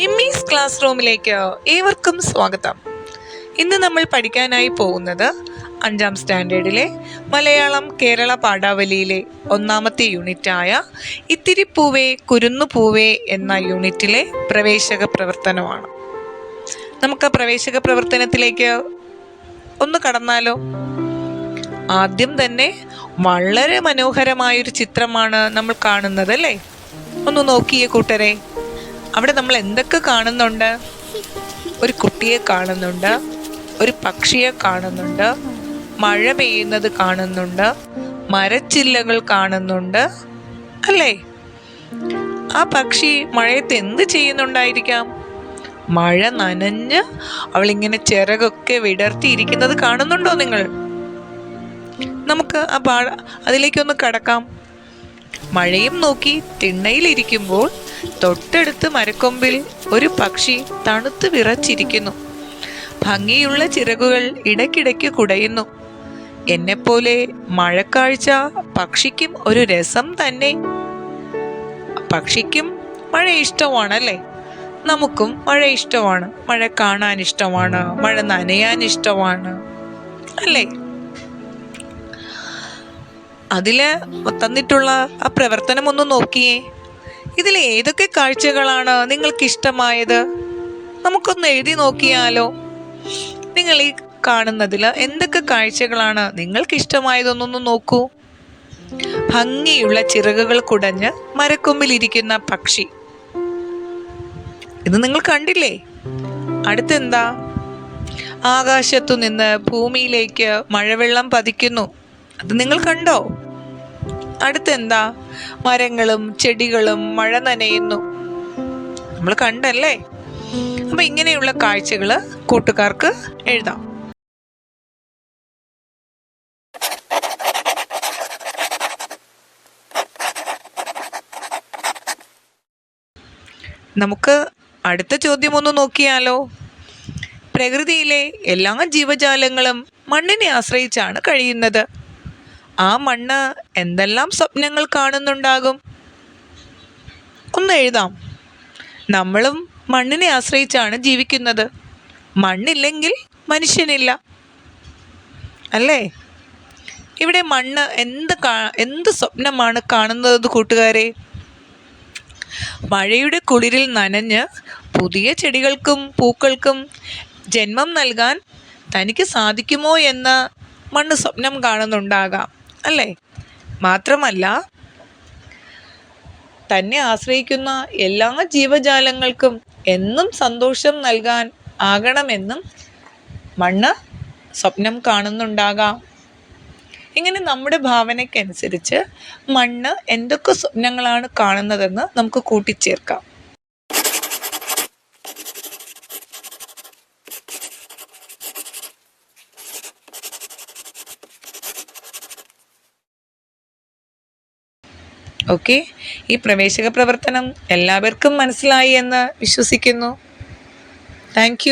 ഇമ്മീസ് class റൂമിലേക്ക് ഏവർക്കും സ്വാഗതം. ഇന്ന് നമ്മൾ പഠിക്കാനായി പോകുന്നത് അഞ്ചാം സ്റ്റാൻഡേർഡിലെ മലയാളം കേരള പാഠാവലിയിലെ ഒന്നാമത്തെ യൂണിറ്റായ ഇത്തിരി പൂവേ കുരുന്നു പൂവേ എന്ന യൂണിറ്റിലെ പ്രവേശക പ്രവർത്തനമാണ്. നമുക്ക് പ്രവേശക പ്രവർത്തനത്തിലേക്ക് ഒന്ന് കടന്നാലോ? ആദ്യം തന്നെ വളരെ മനോഹരമായൊരു ചിത്രമാണ് നമ്മൾ കാണുന്നത് അല്ലേ? ഒന്ന് നോക്കിയേ കൂട്ടരെ. അവിടെ നമ്മൾ എന്തൊക്കെ കാണുന്നുണ്ട്? ഒരു കുട്ടിയെ കാണുന്നുണ്ട് ഒരു പക്ഷിയെ കാണുന്നുണ്ട് മഴ പെയ്യുന്നത് കാണുന്നുണ്ട് മരച്ചില്ലകൾ കാണുന്നുണ്ട് അല്ലേ? ആ പക്ഷി മഴയത്ത് എന്ത് ചെയ്യുന്നുണ്ടായിരിക്കാം? മഴ നനഞ്ഞ് അവളിങ്ങനെ ചിറകൊക്കെ വിടർത്തിയിരിക്കുന്നത് കാണുന്നുണ്ടോ നിങ്ങൾ? നമുക്ക് ആ പാ അതിലേക്കൊന്ന് കടക്കാം. മഴയും നോക്കി തിണ്ണയിലിരിക്കുമ്പോൾ തൊട്ടടുത്ത് മരക്കൊമ്പിൽ ഒരു പക്ഷി തണുത്ത് വിറച്ചിരിക്കുന്നു. ഭംഗിയുള്ള ചിറകുകൾ ഇടയ്ക്കിടയ്ക്ക് കുടയുന്നു. എന്നെപ്പോലെ മഴക്കാഴ്ച പക്ഷിക്കും ഒരു രസം തന്നെ. പക്ഷിക്കും മഴ ഇഷ്ടമാണല്ലേ? നമുക്കും മഴ ഇഷ്ടമാണ്. മഴ കാണാൻ ഇഷ്ടമാണ്. മഴ നനയാൻ ഇഷ്ടമാണ്. അല്ലേ? അതിൽ തന്നിട്ടുള്ള ആ പ്രവർത്തനം ഒന്ന് നോക്കിയേ. ഇതിൽ ഏതൊക്കെ കാഴ്ചകളാണ് നിങ്ങൾക്ക് ഇഷ്ടമായത് നമുക്കൊന്ന് എഴുതി നോക്കിയാലോ? നിങ്ങൾ ഈ കാണുന്നതിൽ എന്തൊക്കെ കാഴ്ചകളാണ് നിങ്ങൾക്ക് ഇഷ്ടമായതൊന്നൊന്ന് നോക്കൂ. ഭംഗിയുള്ള ചിറകുകൾ കുടഞ്ഞ് മരക്കൊമ്പിലിരിക്കുന്ന പക്ഷി. ഇത് നിങ്ങൾ കണ്ടില്ലേ? അടുത്തെന്താ? ആകാശത്തു നിന്ന് ഭൂമിയിലേക്ക് മഴവെള്ളം പതിക്കുന്നു. അത് നിങ്ങൾ കണ്ടോ? അടുത്തെന്താ? മരങ്ങളും ചെടികളും മഴ നനയുന്നു. നമ്മൾ കണ്ടല്ലേ? അപ്പൊ ഇങ്ങനെയുള്ള കാഴ്ചകൾ കൂട്ടുകാർക്ക് എഴുതാം. നമുക്ക് അടുത്ത ചോദ്യം ഒന്ന് നോക്കിയാലോ? പ്രകൃതിയിലെ എല്ലാ ജീവജാലങ്ങളും മണ്ണിനെ ആശ്രയിച്ചാണ് കഴിയുന്നത്. ആ മണ്ണ് എന്തെല്ലാം സ്വപ്നങ്ങൾ കാണുന്നുണ്ടാകും? ഒന്ന് എഴുതാം. നമ്മളും മണ്ണിനെ ആശ്രയിച്ചാണ് ജീവിക്കുന്നത്. മണ്ണില്ലെങ്കിൽ മനുഷ്യനില്ല. അല്ലേ? ഇവിടെ മണ്ണ് എന്ത് കാ എന്ത് സ്വപ്നമാണ് കാണുന്നത് കൂട്ടുകാരെ? മഴയുടെ കുളിരിൽ നനഞ്ഞ് പുതിയ ചെടികൾക്കും പൂക്കൾക്കും ജന്മം നൽകാൻ തനിക്ക് സാധിക്കുമോ എന്ന് മണ്ണ് സ്വപ്നം കാണുന്നുണ്ടാകാം. അല്ലേ? മാത്രമല്ല തന്നെ ആശ്രയിക്കുന്ന എല്ലാ ജീവജാലങ്ങൾക്കും എന്നും സന്തോഷം നൽകാൻ ആകണമെന്നും മണ്ണ് സ്വപ്നം കാണുന്നുണ്ടാകാം. ഇങ്ങനെ നമ്മുടെ ഭാവനയ്ക്കനുസരിച്ച് മണ്ണ് എന്തൊക്കെ സ്വപ്നങ്ങളാണ് കാണുന്നതെന്ന് നമുക്ക് കൂട്ടിച്ചേർക്കാം. ഓക്കെ? ഈ പ്രവേശക പ്രവർത്തനം എല്ലാവർക്കും മനസ്സിലായി എന്ന് വിശ്വസിക്കുന്നു. താങ്ക്